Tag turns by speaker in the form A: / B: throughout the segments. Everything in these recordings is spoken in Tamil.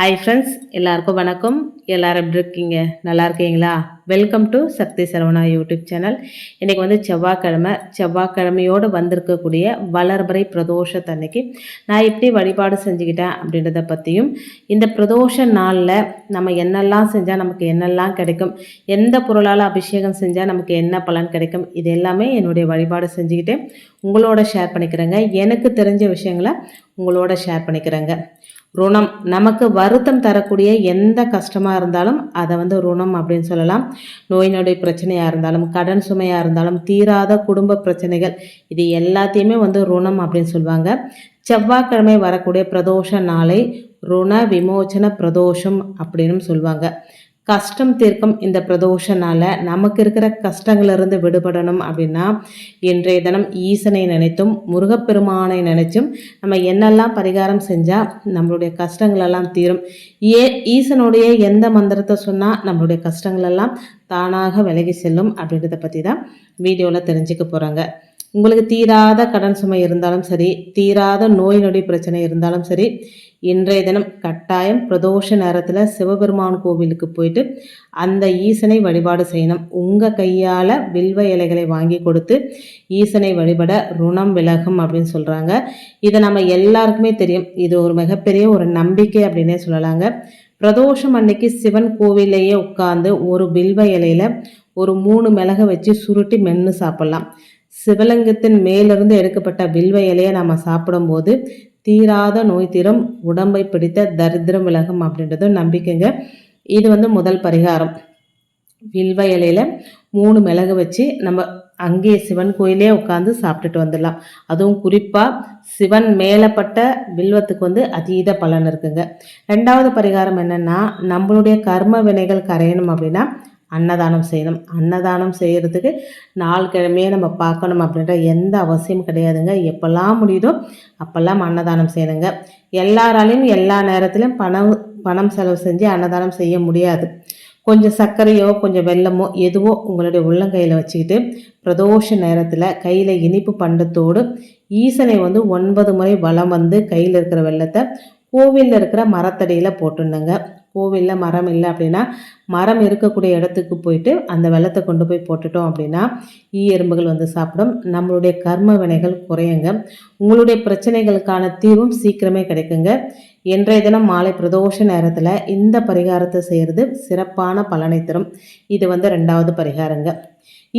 A: ஹாய் ஃப்ரெண்ட்ஸ் எல்லாருக்கும் வணக்கம் எல்லோரும் எப்படி இருக்கீங்க நல்லா இருக்கீங்களா welcome to Sakthi Saravana YouTube channel இன்றைக்கி வந்து செவ்வாய்க்கிழமை செவ்வாய்க்கிழமையோடு வந்திருக்கக்கூடிய வளர்பறை பிரதோஷத்தன்னைக்கு நான் எப்படி வழிபாடு செஞ்சுக்கிட்டேன் அப்படின்றத பற்றியும் இந்த பிரதோஷ நாளில் நம்ம என்னெல்லாம் செஞ்சால் நமக்கு என்னெல்லாம் கிடைக்கும் எந்த பொருளால் அபிஷேகம் செஞ்சால் நமக்கு என்ன பலன் கிடைக்கும் இது எல்லாமே என்னுடைய வழிபாடு செஞ்சுக்கிட்டு உங்களோட ஷேர் பண்ணிக்கிறேங்க எனக்கு தெரிஞ்ச விஷயங்களை உங்களோட ஷேர் பண்ணிக்கிறேங்க ருணம் நமக்கு வருத்தம் தரக்கூடிய எந்த கஷ்டமாக இருந்தாலும் அதை வந்து ருணம் அப்படின்னு சொல்லலாம் நோய் நொடி பிரச்சனையாக இருந்தாலும் கடன் சுமையாக இருந்தாலும் தீராத குடும்ப பிரச்சனைகள் இது எல்லாத்தையுமே வந்து ருணம் அப்படின்னு சொல்லுவாங்க செவ்வாய்க்கிழமை வரக்கூடிய பிரதோஷ நாளை ருண விமோச்சன பிரதோஷம் அப்படின்னு சொல்லுவாங்க கஷ்டம் தீர்க்கும் இந்த பிரதோஷனால் நமக்கு இருக்கிற கஷ்டங்களிலிருந்து விடுபடணும் அப்படின்னா இன்றைய தினம் ஈசனை நினைத்தும் முருகப்பெருமானை நினைச்சும் நம்ம என்னெல்லாம் பரிகாரம் செஞ்சால் நம்மளுடைய கஷ்டங்களெல்லாம் தீரும் ஏ ஈசனுடைய எந்த மந்திரத்தை சொன்னால் நம்மளுடைய கஷ்டங்களெல்லாம் தானாக விலகி செல்லும் அப்படின்றத பற்றி தான் வீடியோவில் தெரிஞ்சுக்க போகிறாங்க உங்களுக்கு தீராத கடன் சுமை இருந்தாலும் சரி தீராத நோய் நொடி பிரச்சனை இருந்தாலும் சரி இன்றைய தினம் கட்டாயம் பிரதோஷ நேரத்தில் சிவபெருமான் கோவிலுக்கு போயிட்டு அந்த ஈசனை வழிபாடு செய்யணும் உங்கள் கையால் வில்வ இலைகளை வாங்கி கொடுத்து ஈசனை வழிபட ருணம் விலகும் அப்படின்னு சொல்கிறாங்க இதை நம்ம எல்லாருக்குமே தெரியும் இது ஒரு மிகப்பெரிய ஒரு நம்பிக்கை அப்படின்னே சொல்லலாங்க பிரதோஷம் அன்னைக்கு சிவன் கோவிலையே உட்கார்ந்து ஒரு வில்வ இலையில ஒரு மூணு மிளகை வச்சு சுருட்டி மென்று சாப்பிட்லாம் சிவலிங்கத்தின் மேலிருந்து எடுக்கப்பட்ட வில்வ இலையை நம்ம சாப்பிடும்போது தீராத நோய் தீரும் உடம்பை பிடித்த தரித்திரம் விலகும் அப்படின்றதும் நம்பிக்கைங்க இது வந்து முதல் பரிகாரம் வில்வ இலையில் மூணு மிளகு வச்சு நம்ம அங்கேயே சிவன் கோயிலே உட்காந்து சாப்பிட்டுட்டு வந்துடலாம் அதுவும் குறிப்பாக சிவன் மேலப்பட்ட வில்வத்துக்கு வந்து அதீத பலன் இருக்குங்க ரெண்டாவது பரிகாரம் என்னென்னா நம்மளுடைய கர்ம வினைகள் கரையணும் அப்படின்னா அன்னதானம் செய்யணும் அன்னதானம் செய்கிறதுக்கு நாலு கிழமையே நம்ம பார்க்கணும் அப்படின்ற எந்த அவசியம் கிடையாதுங்க எப்போல்லாம் முடியுதோ அப்போல்லாம் அன்னதானம் செய்யணுங்க எல்லாராலையும் எல்லா நேரத்துலையும் பணம் பணம் செலவு செஞ்சு அன்னதானம் செய்ய முடியாது கொஞ்சம் சர்க்கரையோ கொஞ்சம் வெள்ளமோ எதுவோ உங்களுடைய உள்ளங்கையில் வச்சுக்கிட்டு பிரதோஷ நேரத்தில் கையில் இனிப்பு பண்டத்தோடு ஈசனை வந்து ஒன்பது முறை வளம் வந்து கையில் இருக்கிற வெள்ளத்தை கோவிலில் இருக்கிற மரத்தடியில் போட்டுருந்தங்க பூவில்ல மரம் இல்லை அப்படின்னா மரம் இருக்கக்கூடிய இடத்துக்கு போயிட்டு அந்த வெள்ளத்தை கொண்டு போய் போட்டுட்டோம் அப்படின்னா ஈ எறும்புகள் வந்து சாப்பிடும் நம்மளுடைய கர்ம வினைகள் குறையுங்க உங்களுடைய பிரச்சனைகளுக்கான தீர்வும் சீக்கிரமே கிடைக்குங்க இன்றைய தினம் மாலை பிரதோஷ நேரத்தில் இந்த பரிகாரத்தை செய்கிறது சிறப்பான பலனை தரும் இது வந்து ரெண்டாவது பரிகாரங்க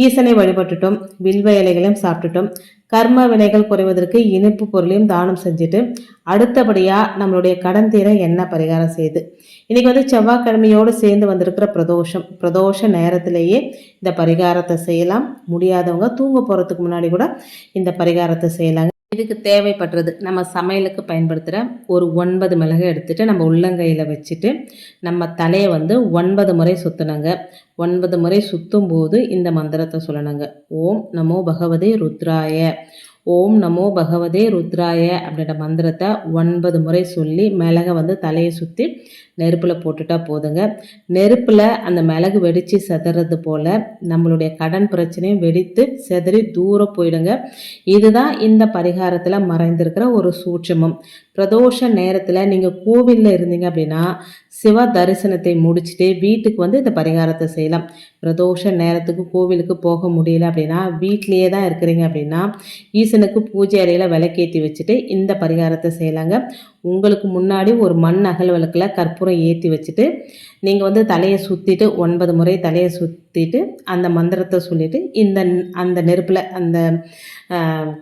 A: ஈசனை வழிபட்டுட்டோம் வில்வ இலைகளையும் சாப்பிட்டுட்டோம் கர்ம வினைகள் குறைவதற்கு இனிப்பு பொருளையும் தானம் செஞ்சுட்டு அடுத்தபடியாக நம்மளுடைய கடன் தீர எண்ணெய் பரிகாரம் செய்யுது இன்றைக்கி வந்து செவ்வாய்க்கிழமையோடு சேர்ந்து வந்திருக்கிற பிரதோஷம் பிரதோஷ நேரத்திலேயே இந்த பரிகாரத்தை செய்யலாம் முடியாதவங்க தூங்க போகிறதுக்கு முன்னாடி கூட இந்த பரிகாரத்தை செய்யலாங்க இதுக்கு தேவைப்படுறது நம்ம சமையலுக்கு பயன்படுத்துகிற ஒரு ஒன்பது மிளகு எடுத்துகிட்டு நம்ம உள்ளங்கையில் வச்சுட்டு நம்ம தலையை வந்து ஒன்பது முறை சுற்றுனாங்க ஒன்பது முறை சுற்றும் போது இந்த மந்திரத்தை சொல்லணுங்க ஓம் நமோ பகவதே ருத்ராய ஓம் நமோ பகவதே ருத்ராய அப்படின்ற மந்திரத்தை ஒன்பது முறை சொல்லி மிளகை வந்து தலையை சுற்றி நெருப்பில் போட்டுட்டா போதுங்க நெருப்பில் அந்த மிளகு வெடித்து செதறது போல் நம்மளுடைய கடன் பிரச்சனையும் வெடித்து செதறி தூரம் போயிடுங்க இதுதான் இந்த பரிகாரத்தில் மறைந்திருக்கிற ஒரு சூட்சமம் பிரதோஷ நேரத்தில் நீங்கள் கோவிலில் இருந்தீங்க அப்படின்னா சிவா தரிசனத்தை முடிச்சுட்டு வீட்டுக்கு வந்து இந்த பரிகாரத்தை செய்யலாம் பிரதோஷ நேரத்துக்கு கோவிலுக்கு போக முடியல அப்படின்னா வீட்லேயே தான் இருக்கிறீங்க அப்படின்னா ஈசனுக்கு பூஜை அறையில் விளக்கேற்றி வச்சுட்டு இந்த பரிகாரத்தை செய்யலாங்க உங்களுக்கு முன்னாடி ஒரு மண் அகல் விளக்கில் கற்பூரம் ஏற்றி வச்சுட்டு நீங்கள் வந்து தலையை சுற்றிட்டு ஒன்பது முறை தலையை சுற்றிட்டு அந்த மந்திரத்தை சொல்லிவிட்டு இந்த அந்த நெருப்பில் அந்த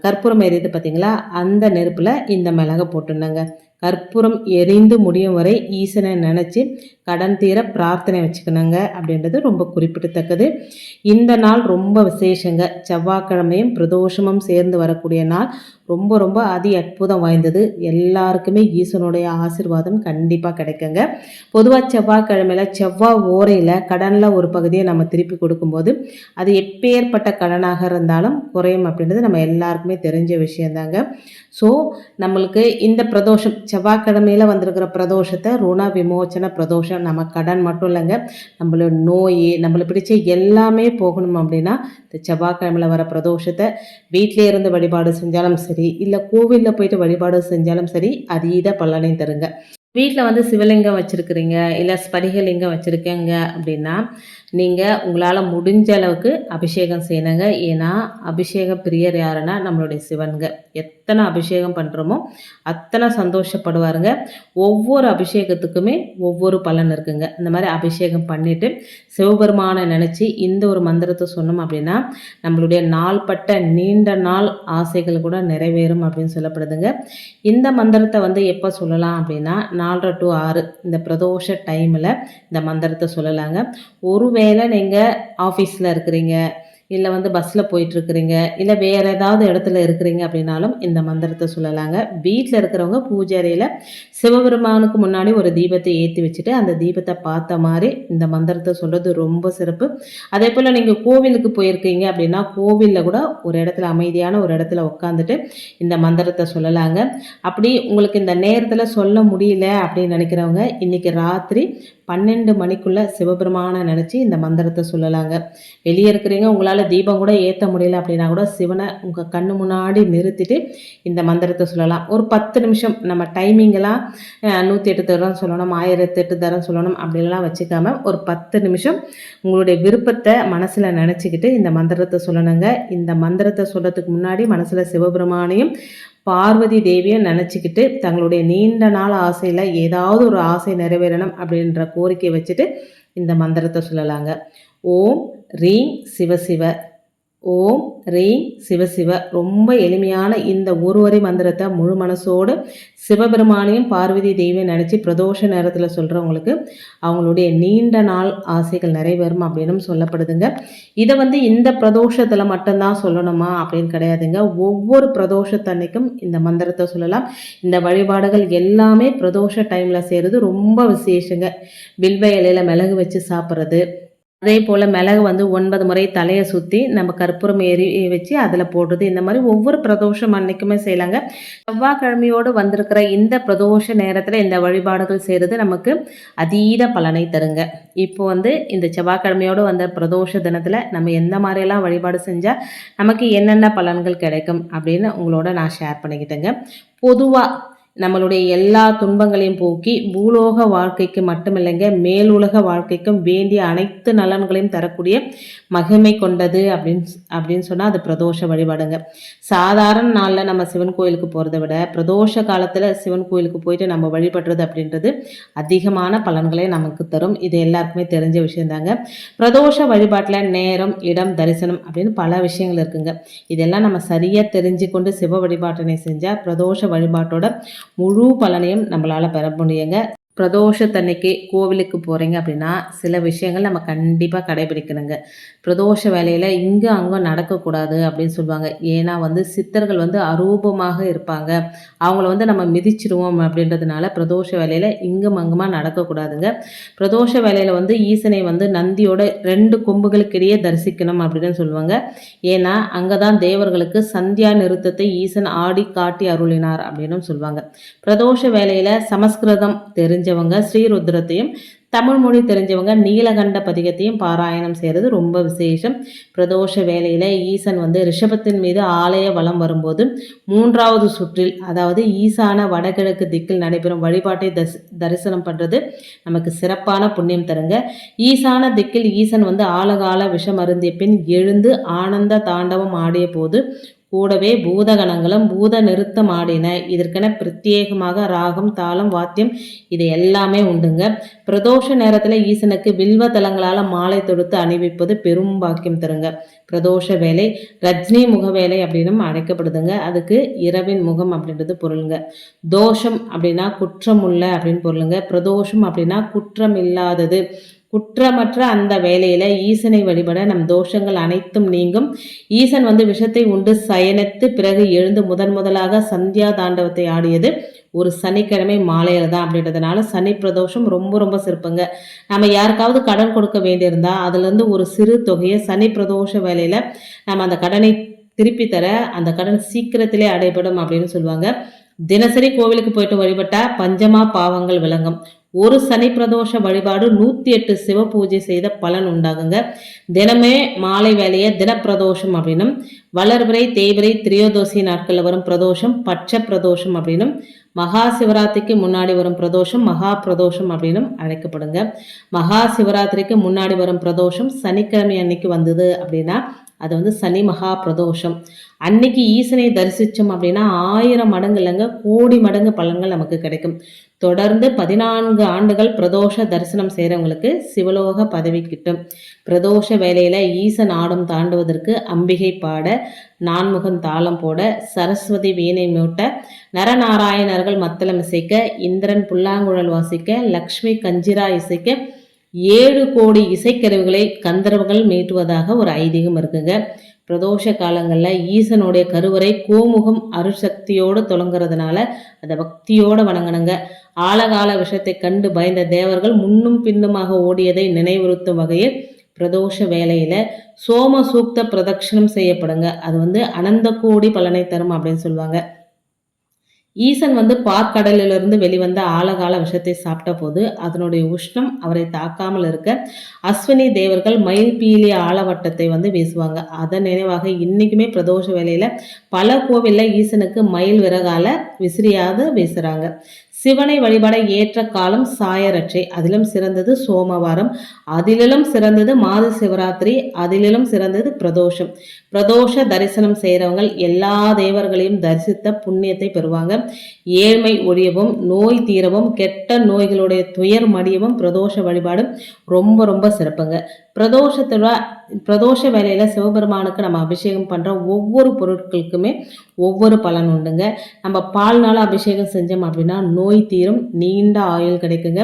A: கற்பூரம் எரியுது பார்த்தீங்களா அந்த நெருப்பில் இந்த மிளகை போட்டுருந்தாங்க கற்பூரம் எரிந்து முடியும் வரை ஈசனை நினைச்சு கடன் தீர பிரார்த்தனை வச்சுக்கணுங்க அப்படின்றது ரொம்ப குறிப்பிடத்தக்கது இந்த நாள் ரொம்ப விசேஷங்க செவ்வாய்க்கிழமையும் பிரதோஷமும் சேர்ந்து வரக்கூடிய நாள் ரொம்ப ரொம்ப அதி அற்புதம் வாய்ந்தது எல்லாருக்குமே ஈசனுடைய ஆசிர்வாதம் கண்டிப்பாக கிடைக்குங்க பொதுவாக செவ்வாய்க்கிழமையில் செவ்வாய் ஓரையில் கடனில் ஒரு பகுதியை நம்ம திருப்பி கொடுக்கும்போது அது எப்பேற்பட்ட கடனாக இருந்தாலும் குறையும் அப்படின்றது நம்ம எல்லாருக்குமே தெரிஞ்ச விஷயந்தாங்க ஸோ நம்மளுக்கு இந்த பிரதோஷம் செவ்வாய்க்கிழமையில் வந்திருக்கிற பிரதோஷத்தை ருண விமோச்சன பிரதோஷம் விஷயம் நம்ம கடன் மட்டும் இல்லைங்க நம்மளோட நோய் நம்மளை பிடிச்ச எல்லாமே போகணும் அப்படின்னா இந்த செவ்வாய்க்கிழமையில் வர பிரதோஷத்தை வீட்டிலே இருந்து வழிபாடு செஞ்சாலும் சரி இல்லை கோவிலில் போயிட்டு வழிபாடு செஞ்சாலும் சரி அதீத பலனை தருங்க வீட்டில் வந்து சிவலிங்கம் வச்சுருக்குறீங்க இல்லை ஸ்படிகலிங்கம் வச்சுருக்கீங்க அப்படின்னா நீங்கள் உங்களால் முடிஞ்ச அளவுக்கு அபிஷேகம் செய்யணுங்க ஏன்னா அபிஷேக பிரியர் யாருன்னா நம்மளுடைய சிவனுங்க எத்தனை அபிஷேகம் பண்ணுறோமோ அத்தனை சந்தோஷப்படுவாருங்க ஒவ்வொரு அபிஷேகத்துக்குமே ஒவ்வொரு பலன் இருக்குங்க இந்த மாதிரி அபிஷேகம் பண்ணிவிட்டு சிவபெருமானை நினச்சி இந்த ஒரு மந்திரத்தை சொன்னோம் அப்படின்னா நம்மளுடைய நாள்பட்ட நீண்ட நாள் ஆசைகள் கூட நிறைவேறும் அப்படின்னு சொல்லப்படுதுங்க இந்த மந்திரத்தை வந்து எப்போ சொல்லலாம் அப்படின்னா நாலரை டு ஆறு இந்த பிரதோஷ டைமில் இந்த மந்திரத்தை சொல்லலாங்க ஒருவேளை நீங்கள் ஆஃபீஸில் இருக்கிறீங்க இல்லை வந்து பஸ்ஸில் போயிட்டுருக்குறீங்க இல்லை வேறு ஏதாவது இடத்துல இருக்கிறீங்க அப்படின்னாலும் இந்த மந்திரத்தை சொல்லலாங்க வீட்டில் இருக்கிறவங்க பூஜை அறையில் சிவபெருமானுக்கு முன்னாடி ஒரு தீபத்தை ஏற்றி வச்சுட்டு அந்த தீபத்தை பார்த்த மாதிரி இந்த மந்திரத்தை சொல்கிறது ரொம்ப சிறப்பு அதே போல் நீங்கள் கோவிலுக்கு போயிருக்கீங்க அப்படின்னா கோவிலில் கூட ஒரு இடத்துல அமைதியான ஒரு இடத்துல உட்காந்துட்டு இந்த மந்திரத்தை சொல்லலாங்க அப்படி உங்களுக்கு இந்த நேரத்தில் சொல்ல முடியல அப்படின்னு நினைக்கிறவங்க இன்றைக்கி ராத்திரி பன்னெண்டு மணிக்குள்ளே சிவபெருமானை நினச்சி இந்த மந்திரத்தை சொல்லலாங்க வெளியே இருக்கிறீங்க உங்களால் தீபம் கூட ஏற்ற முடியல அப்படின்னா கூட சிவனை உங்கள் கண்ணு முன்னாடி நிறுத்திட்டு இந்த மந்திரத்தை சொல்லலாம் ஒரு பத்து நிமிஷம் நம்ம டைமிங்கெல்லாம் நூற்றி எட்டு தரம் சொல்லணும் ஆயிரத்தி எட்டு தரம் சொல்லணும் அப்படின்லாம் வச்சுக்காமல் ஒரு பத்து நிமிஷம் உங்களுடைய விருப்பத்தை மனசில் நினச்சிக்கிட்டு இந்த மந்திரத்தை சொல்லணுங்க இந்த மந்திரத்தை சொல்கிறதுக்கு முன்னாடி மனசில் சிவபெருமானையும் பார்வதி தேவியை நினச்சிக்கிட்டு தங்களுடைய நீண்ட நாள் ஆசையில் ஏதாவது ஒரு ஆசை நிறைவேறணும் அப்படின்ற கோரிக்கை வச்சுட்டு இந்த மந்திரத்தை சொல்லலாங்க ஓம் ரீம் சிவசிவ ஓம் ரீம் சிவசிவ ரொம்ப எளிமையான இந்த ஒருவரி மந்திரத்தை முழு மனசோடு சிவபெருமானையும் பார்வதி தெய்வம் நினச்சி பிரதோஷ நேரத்தில் சொல்கிறவங்களுக்கு அவங்களுடைய நீண்ட நாள் ஆசைகள் நிறைவேறும் அப்படின்னு சொல்லப்படுதுங்க இதை வந்து இந்த பிரதோஷத்தில் மட்டும்தான் சொல்லணுமா அப்படின்னு கிடையாதுங்க ஒவ்வொரு பிரதோஷத்தன்னைக்கும் இந்த மந்திரத்தை சொல்லலாம் இந்த வழிபாடுகள் எல்லாமே பிரதோஷ டைமில் செய்கிறது ரொம்ப விசேஷங்க வில்வ இலையில் மிளகு வச்சு சாப்பிட்றது அதே போல் மிளகு வந்து ஒன்பது முறை தலையை சுற்றி நம்ம கற்பூரம் ஏறி வச்சு அதில் போடுறது இந்த மாதிரி ஒவ்வொரு பிரதோஷம் அன்னைக்குமே செய்யலாங்க செவ்வாய்க்கிழமையோடு வந்திருக்கிற இந்த பிரதோஷ நேரத்தில் இந்த வழிபாடுகள் செய்கிறது நமக்கு அதீத பலனை தருங்க இப்போ வந்து இந்த செவ்வாய்க்கிழமையோடு வந்த பிரதோஷ தினத்தில் நம்ம எந்த மாதிரியெல்லாம் வழிபாடு செஞ்சால் நமக்கு என்னென்ன பலன்கள் கிடைக்கும் அப்படின்னு உங்களோட நான் ஷேர் பண்ணிக்கிட்டேங்க பொதுவாக நம்மளுடைய எல்லா துன்பங்களையும் போக்கி பூலோக வாழ்க்கைக்கு மட்டுமில்லைங்க மேலுலக வாழ்க்கைக்கும் வேண்டிய அனைத்து நலன்களையும் தரக்கூடிய மகிமை கொண்டது அப்படின்னு அப்படின்னு சொன்னால் அது பிரதோஷ வழிபாடுங்க சாதாரண நாளில் நம்ம சிவன் கோயிலுக்கு போகிறத விட பிரதோஷ காலத்தில் சிவன் கோயிலுக்கு போயிட்டு நம்ம வழிபடுறது அப்படின்றது அதிகமான பலன்களை நமக்கு தரும் இது எல்லாருக்குமே தெரிஞ்ச விஷயந்தாங்க பிரதோஷ வழிபாட்டில் நேரம் இடம் தரிசனம் அப்படின்னு பல விஷயங்கள் இருக்குங்க இதெல்லாம் நம்ம சரியாக தெரிஞ்சு கொண்டு சிவ வழிபாட்டினை செஞ்சால் பிரதோஷ வழிபாட்டோட முழு பலனையும் நம்மளால் பெற முடியுங்க பிரதோஷத்தன்னைக்கு கோவிலுக்கு போகிறீங்க அப்படின்னா சில விஷயங்கள் நம்ம கண்டிப்பாக கடைபிடிக்கணுங்க பிரதோஷ வேலையில் இங்கே அங்கே நடக்கக்கூடாது அப்படின்னு சொல்லுவாங்க ஏன்னா வந்து சித்தர்கள் வந்து அரூபமாக இருப்பாங்க அவங்கள வந்து நம்ம மிதிச்சிருவோம் அப்படின்றதுனால பிரதோஷ வேலையில் இங்கும் அங்குமாக நடக்கக்கூடாதுங்க பிரதோஷ வேலையில் வந்து ஈசனை வந்து நந்தியோட ரெண்டு கொம்புகளுக்கிடையே தரிசிக்கணும் அப்படின்னு சொல்லுவாங்க ஏன்னா அங்கே தான் தேவர்களுக்கு சந்தியா நிறுத்தத்தை ஈசன் ஆடி காட்டி அருளினார் அப்படின்னு சொல்லுவாங்க பிரதோஷ வேலையில் சமஸ்கிருதம் தெரிஞ்சு தெரிஞ்சவங்க ஸ்ரீருத்ரத்தையும் தமிழ் மொழி தெரிஞ்சவங்க நீலகண்ட பதிகத்தையும் பாராயணம் செய்கிறது ரொம்ப விசேஷம் பிரதோஷ வேலையில் ஈசன் வந்து ரிஷபத்தின் மீது ஆலய வளம் வரும்போது மூன்றாவது சுற்றில் அதாவது ஈசான வடகிழக்கு திக்கில் நடைபெறும் வழிபாட்டை தஸ் தரிசனம் பண்ணுறது நமக்கு சிறப்பான புண்ணியம் தருங்க ஈசான திக்கில் ஈசன் வந்து ஆழகால அருந்திய பின் எழுந்து ஆனந்த தாண்டவம் ஆடிய போது கூடவே பூதகணங்களும் பூத நிறுத்தம் ஆடின இதற்கென பிரத்யேகமாக ராகம் தாளம் வாத்தியம் இது எல்லாமே உண்டுங்க பிரதோஷ நேரத்தில் ஈசனுக்கு வில்வ தலங்களால் மாலை தொடுத்து அணிவிப்பது பெரும் பாக்கியம் தருங்க பிரதோஷ வேலை ரஜினி முக வேலை அப்படின்னு அழைக்கப்படுதுங்க அதுக்கு இரவின் முகம் அப்படின்றது பொருளுங்க தோஷம் அப்படின்னா குற்றம் உள்ள அப்படின்னு பொருளுங்க பிரதோஷம் அப்படின்னா குற்றம் இல்லாதது குற்றமற்ற அந்த வேலையில் ஈசனை வழிபட நம் தோஷங்கள் அனைத்தும் நீங்கும் ஈசன் வந்து விஷத்தை உண்டு சயனித்து பிறகு எழுந்து முதன் முதலாக சந்தியா தாண்டவத்தை ஆடியது ஒரு சனிக்கிழமை மாலையில் தான் அப்படின்றதுனால சனி பிரதோஷம் ரொம்ப ரொம்ப சிறப்புங்க நம்ம யாருக்காவது கடன் கொடுக்க வேண்டியிருந்தா அதுலேருந்து ஒரு சிறு தொகையை சனி பிரதோஷ வேலையில் நம்ம அந்த கடனை திருப்பி தர அந்த கடன் சீக்கிரத்திலே அடைபடும் அப்படின்னு சொல்லுவாங்க தினசரி கோவிலுக்கு போயிட்டு வழிபட்டா பஞ்சமா பாவங்கள் விளங்கும் ஒரு சனி பிரதோஷ வழிபாடு நூற்றி எட்டு சிவ பூஜை செய்த பலன் உண்டாகுங்க தினமே மாலை வேலையை தினப்பிரதோஷம் அப்படின்னும் வளர்பிறை தேய்வரை திரியோதோசி நாட்களில் வரும் பிரதோஷம் பச்சை பிரதோஷம் அப்படின்னும் மகா சிவராத்திரிக்கு முன்னாடி வரும் பிரதோஷம் மகா பிரதோஷம் அப்படின்னும் அழைக்கப்படுங்க மகா சிவராத்திரிக்கு முன்னாடி வரும் பிரதோஷம் சனிக்கிழமை அன்னைக்கு வந்தது அப்படின்னா அது வந்து சனி மகா பிரதோஷம் அன்னைக்கு ஈசனை தரிசித்தோம் அப்படின்னா ஆயிரம் மடங்கு இல்லைங்க கோடி மடங்கு பலன்கள் நமக்கு கிடைக்கும் தொடர்ந்து பதினான்கு ஆண்டுகள் பிரதோஷ தரிசனம் செய்கிறவங்களுக்கு சிவலோக பதவி கிட்டும் பிரதோஷ வேலையில் ஈசன் ஆடும் தாண்டுவதற்கு அம்பிகை பாட நான்முகன் தாளம் போட சரஸ்வதி வீணை மூட்ட நரநாராயணர்கள் மத்தளம் இசைக்க இந்திரன் புல்லாங்குழல் வாசிக்க லக்ஷ்மி கஞ்சிரா இசைக்க ஏழு கோடி இசைக்கருவிகளை கந்தரவுகள் மீட்டுவதாக ஒரு ஐதீகம் இருக்குங்க பிரதோஷ காலங்களில் ஈசனுடைய கருவறை கோமுகம் அருசக்தியோடு தொடங்குறதுனால அதை பக்தியோடு வணங்கணுங்க ஆழகால விஷத்தை கண்டு பயந்த தேவர்கள் முன்னும் பின்னுமாக ஓடியதை நினைவுறுத்தும் வகையில் பிரதோஷ வேலையில சோம சூக்த பிரதட்சணம் செய்யப்படுங்க அது வந்து அனந்த கோடி பலனை தரும் அப்படின்னு சொல்லுவாங்க ஈசன் வந்து பார்க்கடலிலிருந்து வெளிவந்த ஆழகால விஷத்தை சாப்பிட்ட போது அதனுடைய உஷ்ணம் அவரை தாக்காமல் இருக்க அஸ்வினி தேவர்கள் மயில் பீலி ஆழவட்டத்தை வந்து வீசுவாங்க அதன் நினைவாக இன்னைக்குமே பிரதோஷ வேலையில பல கோவில்ல ஈசனுக்கு மயில் விறகால விசிறியாவது வீசுறாங்க சிவனை வழிபட ஏற்ற காலம் சாயரட்சை அதிலும் சிறந்தது சோமவாரம் அதிலும் சிறந்தது மாத சிவராத்திரி அதிலும் சிறந்தது பிரதோஷம் பிரதோஷ தரிசனம் செய்கிறவங்க எல்லா தேவர்களையும் தரிசித்த புண்ணியத்தை பெறுவாங்க ஏழ்மை ஒழியவும் நோய் தீரவும் கெட்ட நோய்களுடைய துயர் மடியவும் பிரதோஷ வழிபாடு ரொம்ப ரொம்ப சிறப்புங்க பிரதோஷத்தோட பிரதோஷ வேலையில் சிவபெருமானுக்கு நம்ம அபிஷேகம் பண்ணுற ஒவ்வொரு பொருட்களுக்குமே ஒவ்வொரு பலன் உண்டுங்க நம்ம நாள் அபிஷேகம் செஞ்சோம் அப்படின்னா நோய் தீரும் நீண்ட ஆயுள் கிடைக்குங்க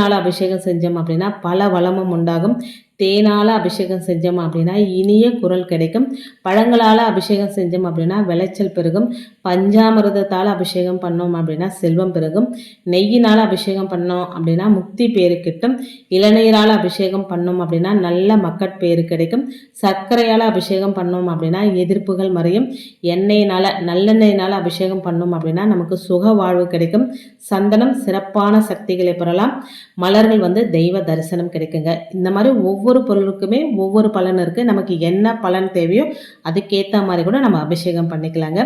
A: நாள் அபிஷேகம் செஞ்சோம் அப்படின்னா பல வளமும் உண்டாகும் தேனால் அபிஷேகம் செஞ்சோம் அப்படின்னா இனிய குரல் கிடைக்கும் பழங்களால் அபிஷேகம் செஞ்சோம் அப்படின்னா விளைச்சல் பெருகும் பஞ்சாமிரதத்தால் அபிஷேகம் பண்ணோம் அப்படின்னா செல்வம் பெருகும் நெய்யினால் அபிஷேகம் பண்ணோம் அப்படின்னா முக்தி பேரு கிட்டும் இளநீரால் அபிஷேகம் பண்ணோம் அப்படின்னா நல்ல மக்கட்பேறு கிடைக்கும் சர்க்கரையால் அபிஷேகம் பண்ணோம் அப்படின்னா எதிர்ப்புகள் மறையும் எண்ணெயினால் நல்லெண்ணெயினால் அபிஷேகம் பண்ணோம் அப்படின்னா நமக்கு சுக வாழ்வு கிடைக்கும் சந்தனம் சிறப்பான சக்திகளை பெறலாம் மலர்கள் வந்து தெய்வ தரிசனம் கிடைக்குங்க இந்த மாதிரி ஒவ்வொரு ஒவ்வொரு பொருளுக்குமே ஒவ்வொரு பலன் இருக்குது நமக்கு என்ன பலன் தேவையோ அதுக்கேற்ற மாதிரி கூட நம்ம அபிஷேகம் பண்ணிக்கலாங்க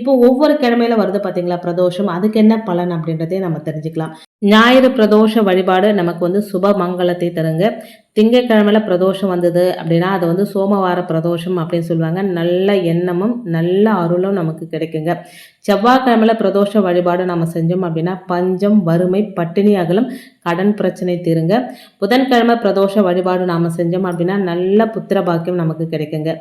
A: இப்போ ஒவ்வொரு கிழமையில வருது பார்த்தீங்களா பிரதோஷம் அதுக்கு என்ன பலன் அப்படின்றதே நம்ம தெரிஞ்சுக்கலாம் ஞாயிறு பிரதோஷ வழிபாடு நமக்கு வந்து சுப மங்களத்தை தருங்க திங்கட்கிழமையில் பிரதோஷம் வந்தது அப்படின்னா அது வந்து சோமவார பிரதோஷம் அப்படின்னு சொல்லுவாங்க நல்ல எண்ணமும் நல்ல அருளும் நமக்கு கிடைக்குங்க செவ்வாய்க்கிழமையில் பிரதோஷ வழிபாடு நம்ம செஞ்சோம் அப்படின்னா பஞ்சம் வறுமை பட்டினி அகலம் கடன் பிரச்சனை தீருங்க புதன்கிழமை பிரதோஷ வழிபாடு நாம் செஞ்சோம் அப்படின்னா நல்ல புத்திர பாக்கியம் நமக்கு கிடைக்குங்க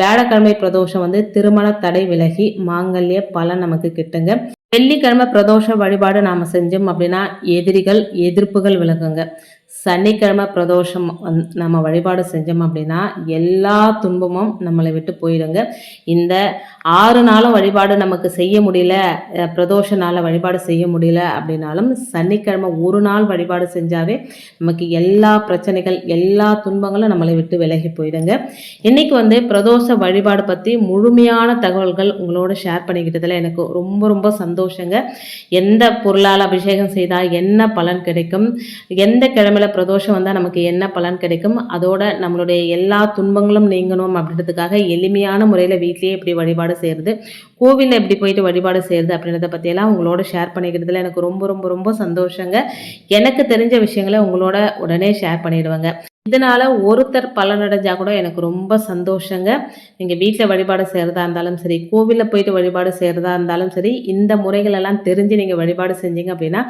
A: வியாழக்கிழமை பிரதோஷம் வந்து திருமண தடை விலகி மாங்கல்ய பலன் நமக்கு கிட்டுங்க வெள்ளிக்கிழமை பிரதோஷ வழிபாடு நாம் செஞ்சோம் அப்படின்னா எதிரிகள் எதிர்ப்புகள் விலகுங்க சனிக்கிழமை பிரதோஷம் நம்ம வழிபாடு செஞ்சோம் அப்படின்னா எல்லா துன்பமும் நம்மளை விட்டு போயிடுங்க இந்த ஆறு நாளும் வழிபாடு நமக்கு செய்ய முடியல பிரதோஷ நாளில் வழிபாடு செய்ய முடியல அப்படின்னாலும் சனிக்கிழமை ஒரு நாள் வழிபாடு செஞ்சாவே நமக்கு எல்லா பிரச்சனைகள் எல்லா துன்பங்களும் நம்மளை விட்டு விலகி போயிடுங்க இன்னைக்கு வந்து பிரதோஷ வழிபாடு பற்றி முழுமையான தகவல்கள் உங்களோட ஷேர் பண்ணிக்கிட்டதில் எனக்கு ரொம்ப ரொம்ப சந்தோஷங்க எந்த பொருளால் அபிஷேகம் செய்தால் என்ன பலன் கிடைக்கும் எந்த கிழமையில் பிரதோஷம் வந்தால் நமக்கு என்ன பலன் கிடைக்கும் அதோட நம்மளுடைய எல்லா துன்பங்களும் நீங்கணும் அப்படின்றதுக்காக எளிமையான முறையில் வீட்லேயே இப்படி வழிபாடு செய்கிறது கோவிலில் எப்படி போயிட்டு வழிபாடு செய்கிறது அப்படின்றத பற்றியெல்லாம் உங்களோட ஷேர் பண்ணிக்கிறதுல எனக்கு ரொம்ப ரொம்ப ரொம்ப சந்தோஷங்க எனக்கு தெரிஞ்ச விஷயங்களை உங்களோட உடனே ஷேர் பண்ணிடுவேங்க இதனால் ஒருத்தர் பலனடைஞ்சால் கூட எனக்கு ரொம்ப சந்தோஷங்க நீங்கள் வீட்டில் வழிபாடு செய்கிறதா இருந்தாலும் சரி கோவிலில் போயிட்டு வழிபாடு செய்கிறதா இருந்தாலும் சரி இந்த முறைகளெல்லாம் தெரிஞ்சு நீங்கள் வழிபாடு செஞ்சீங்க அப்படின்னா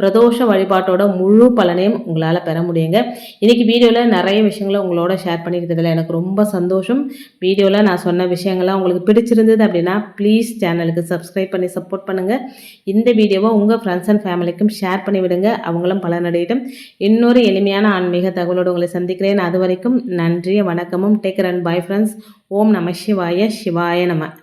A: பிரதோஷ வழிபாட்டோட முழு பலனையும் உங்களால் பெற முடியுங்க இன்றைக்கி வீடியோவில் நிறைய விஷயங்களை உங்களோட ஷேர் பண்ணிக்கிறதுல எனக்கு ரொம்ப சந்தோஷம் வீடியோவில் நான் சொன்ன விஷயங்கள்லாம் உங்களுக்கு பிடிச்சிருந்தது அப்படின்னா ப்ளீஸ் சேனலுக்கு சப்ஸ்கிரைப் பண்ணி சப்போர்ட் பண்ணுங்கள் இந்த வீடியோவை உங்கள் ஃப்ரெண்ட்ஸ் அண்ட் ஃபேமிலிக்கும் ஷேர் பண்ணிவிடுங்க அவங்களும் பலனடையிட்டும் இன்னொரு எளிமையான ஆன்மீக தகவலோடு உங்களை சந்தி சந்திக்கிறேன் அது வரைக்கும் நன்றிய வணக்கமும் டேக்கர் அண்ட் பாய் ஃப்ரெண்ட்ஸ் ஓம் நம சிவாய சிவாய நம